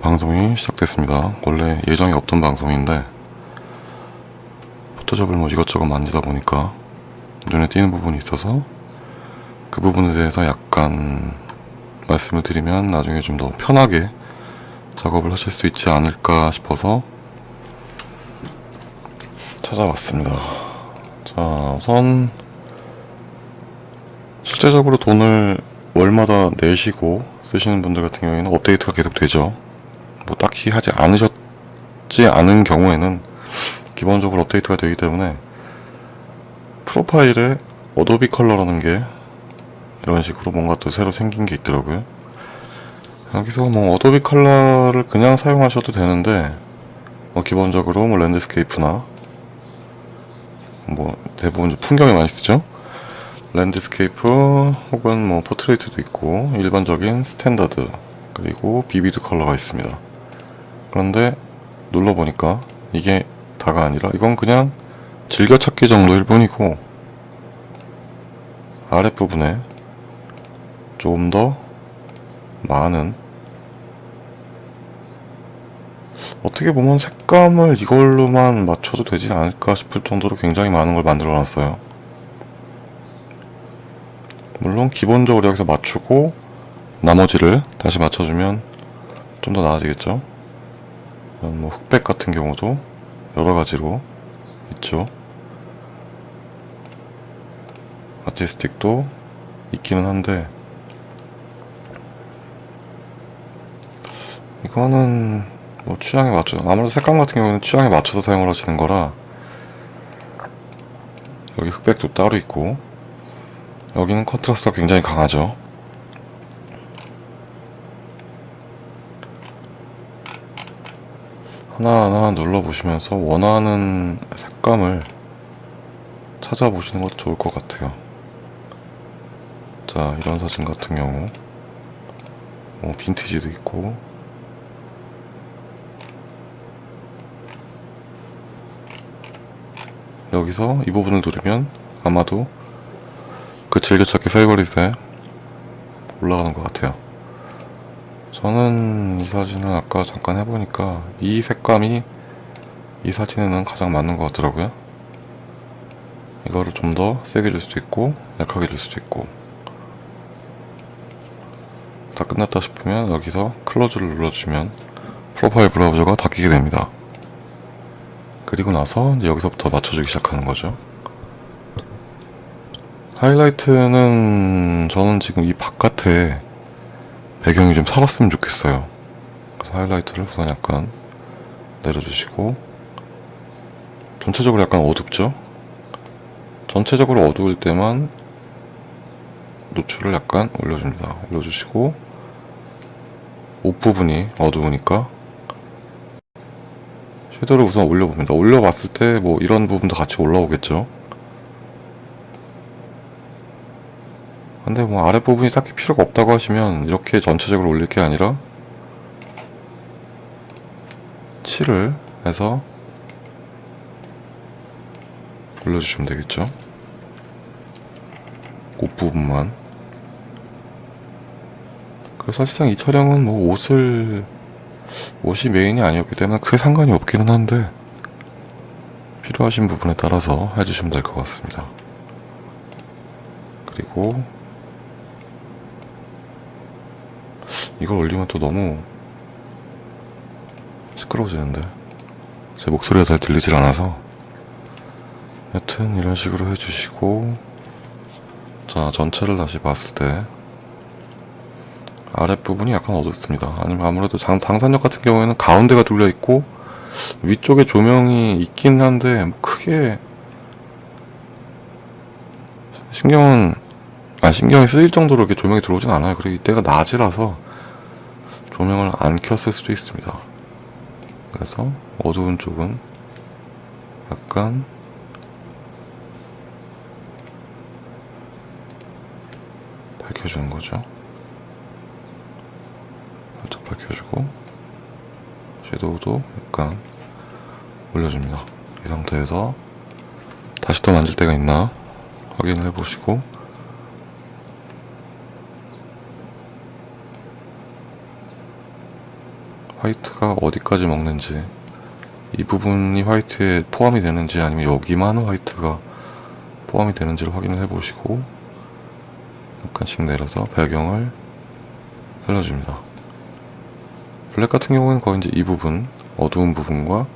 방송이 시작됐습니다. 원래 예정이 없던 방송인데 포토샵을 뭐 이것저것 만지다 보니까 눈에 띄는 부분이 있어서 그 부분에 대해서 약간 말씀을 드리면 나중에 좀 더 편하게 작업을 하실 수 있지 않을까 싶어서 찾아왔습니다. 자, 우선 실제적으로 돈을 월마다 내시고 쓰시는 분들 같은 경우에는 업데이트가 계속 되죠. 뭐 딱히 하지 않으셨지 않은 경우에는 기본적으로 업데이트가 되기 때문에 프로파일에 어도비 컬러라는 게 이런 식으로 뭔가 또 새로 생긴 게 있더라고요. 여기서 뭐 어도비 컬러를 그냥 사용하셔도 되는데 뭐 기본적으로 뭐 랜드스케이프나 뭐 대부분 풍경에 많이 쓰죠. 랜드스케이프 혹은 뭐 포트레이트도 있고 일반적인 스탠다드 그리고 비비드 컬러가 있습니다. 그런데 눌러보니까 이게 다가 아니라 이건 그냥 즐겨찾기 정도일 뿐이고 아랫부분에 좀 더 많은 어떻게 보면 색감을 이걸로만 맞춰도 되지 않을까 싶을 정도로 굉장히 많은 걸 만들어 놨어요. 물론 기본적으로 여기서 맞추고 나머지를 다시 맞춰주면 좀 더 나아지겠죠. 뭐 흑백 같은 경우도 여러 가지로 있죠. 아티스틱도 있기는 한데 이거는 뭐 취향에 맞춰 아무래도 색감 같은 경우는 취향에 맞춰서 사용을 하시는 거라 여기 흑백도 따로 있고 여기는 컨트라스트가 굉장히 강하죠. 하나하나 눌러보시면서 원하는 색감을 찾아보시는 것도 좋을 것 같아요. 자, 이런 사진 같은 경우, 뭐, 빈티지도 있고, 여기서 이 부분을 누르면 아마도 그 즐겨찾기 페이버릿에 올라가는 것 같아요. 저는 이 사진을 아까 잠깐 해보니까 이 색감이 이 사진에는 가장 맞는 것 같더라고요. 이거를 좀 더 세게 줄 수도 있고 약하게 줄 수도 있고 다 끝났다 싶으면 여기서 클로즈를 눌러주면 프로파일 브라우저가 닫히게 됩니다. 그리고 나서 이제 여기서부터 맞춰주기 시작하는 거죠. 하이라이트는 저는 지금 이 바깥에 배경이 좀 살았으면 좋겠어요. 그래서 하이라이트를 우선 약간 내려주시고 전체적으로 약간 어둡죠? 전체적으로 어두울 때만 노출을 약간 올려줍니다. 올려주시고 옷 부분이 어두우니까 섀도우를 우선 올려봅니다. 올려봤을 때 뭐 이런 부분도 같이 올라오겠죠? 근데 뭐 아랫부분이 딱히 필요가 없다고 하시면 이렇게 전체적으로 올릴 게 아니라 7을 해서 올려주시면 되겠죠? 옷 부분만. 그 사실상 이 촬영은 뭐 옷을 옷이 메인이 아니었기 때문에 크게 상관이 없기는 한데 필요하신 부분에 따라서 해주시면 될 것 같습니다. 그리고 이걸 올리면 또 너무 시끄러워지는데. 제 목소리가 잘 들리질 않아서. 여튼 이런 식으로 해주시고. 자 전체를 다시 봤을 때. 아랫부분이 약간 어둡습니다. 아니면 아무래도 장, 당산역 같은 경우에는 가운데가 뚫려 있고 위쪽에 조명이 있긴 한데 뭐 크게 신경은 아 신경이 쓰일 정도로 이렇게 조명이 들어오진 않아요. 그리고 이때가 낮이라서 조명을 안 켰을 수도 있습니다. 그래서 어두운 쪽은 약간 밝혀주는 거죠. 살짝 밝혀주고 섀도우도 약간 올려줍니다. 이 상태에서 다시 또 만질 때가 있나 확인을 해보시고 화이트가 어디까지 먹는지 이 부분이 화이트에 포함이 되는지 아니면 여기만 화이트가 포함이 되는지를 확인을 해 보시고 약간씩 내려서 배경을 살려줍니다. 블랙 같은 경우에는 거의 이제 이 부분 어두운 부분과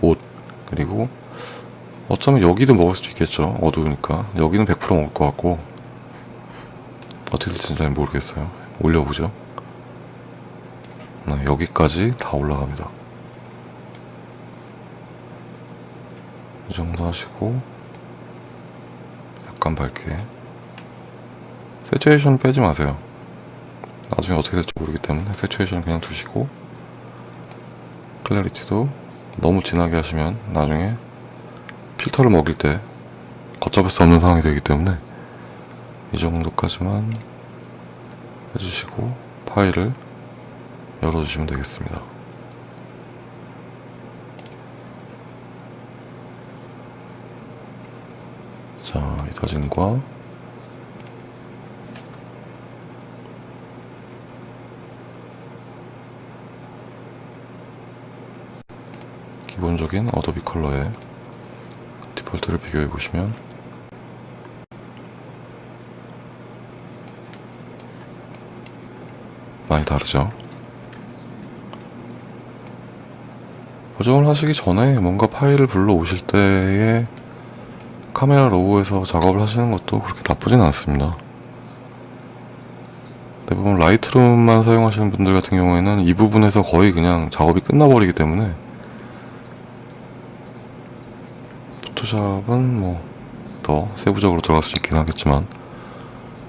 옷 그리고 어쩌면 여기도 먹을 수도 있겠죠. 어두우니까. 여기는 100% 먹을 것 같고 어떻게 될지는 잘 모르겠어요. 올려보죠 네, 여기까지 다 올라갑니다. 이 정도 하시고 약간 밝게 세츄에이션 빼지 마세요. 나중에 어떻게 될지 모르기 때문에 세츄에이션 그냥 두시고 클래리티도 너무 진하게 하시면 나중에 필터를 먹일 때 걷잡을 수 없는 상황이 되기 때문에 이 정도까지만 해주시고 파일을 열어주시면 되겠습니다. 자, 이 사진과 기본적인 어도비 컬러의 디폴트를 비교해 보시면 많이 다르죠. 보정을 하시기 전에 뭔가 파일을 불러 오실 때에 카메라 로우에서 작업을 하시는 것도 그렇게 나쁘진 않습니다. 대부분 라이트룸만 사용하시는 분들 같은 경우에는 이 부분에서 거의 그냥 작업이 끝나버리기 때문에 포토샵은 뭐 더 세부적으로 들어갈 수 있긴 하겠지만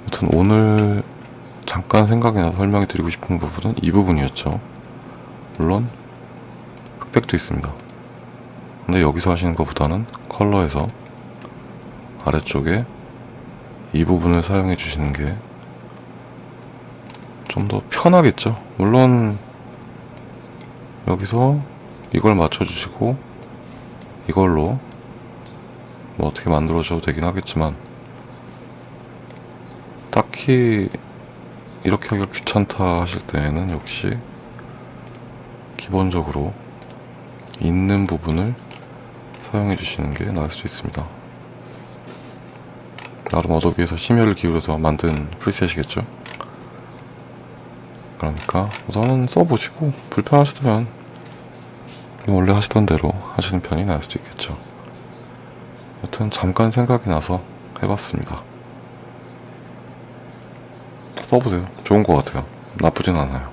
여튼 오늘 잠깐 생각이 나서 설명해 드리고 싶은 부분은 이 부분이었죠 물론 흑백도 있습니다. 근데 여기서 하시는 것보다는 컬러에서 아래쪽에 이 부분을 사용해 주시는 게 좀 더 편하겠죠? 물론 여기서 이걸 맞춰 주시고 이걸로 뭐 어떻게 만들어줘도 되긴 하겠지만 딱히 이렇게 하기가 귀찮다 하실 때에는 역시 기본적으로 있는 부분을 사용해 주시는 게 나을 수 있습니다. 나름 어도비에서 심혈을 기울여서 만든 프리셋이겠죠? 그러니까 우선은 써보시고 불편하시다면 원래 하시던 대로 하시는 편이 나을 수도 있겠죠. 여튼 잠깐 생각이 나서 해봤습니다. 써보세요. 좋은 것 같아요. 나쁘진 않아요.